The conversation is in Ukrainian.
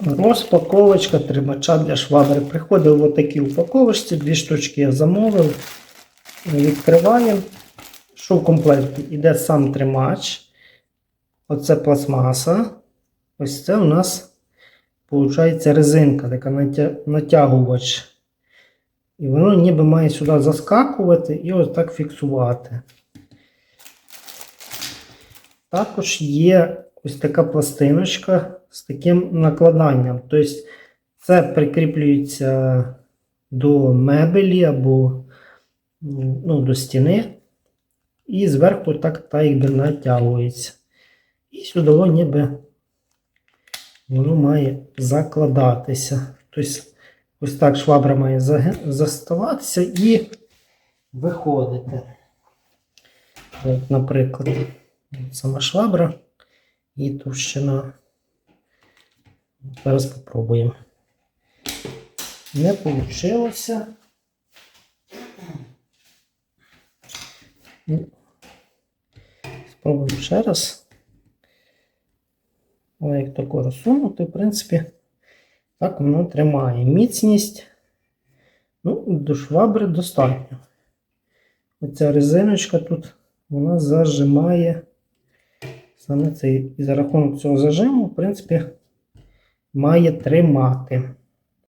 Розпаковочка тримача для швабри. Приходив в отакій упаковочці, дві штучки я замовив. Відкриваємо. Що в комплекті? Іде сам тримач. Оце пластмаса. Ось це у нас виходить резинка, така натягувач. І воно ніби має сюди заскакувати і ось так фіксувати. Також є ось така пластиночка з таким накладанням. Тобто це прикріплюється до мебелі або ну, до стіни. І зверху так та якби натягується. І сюди ніби воно має закладатися. Тобто ось так швабра має заставатися і виходити. От, наприклад, сама швабра і товщина. Зараз спробуємо. Не вийшло. Спробуємо ще раз. Але як тако розсунути, в принципі, так воно тримає. Міцність ну, до швабри достатньо. Оця резиночка тут вона зажимає саме цей. І за рахунок цього зажиму, в принципі, має тримати.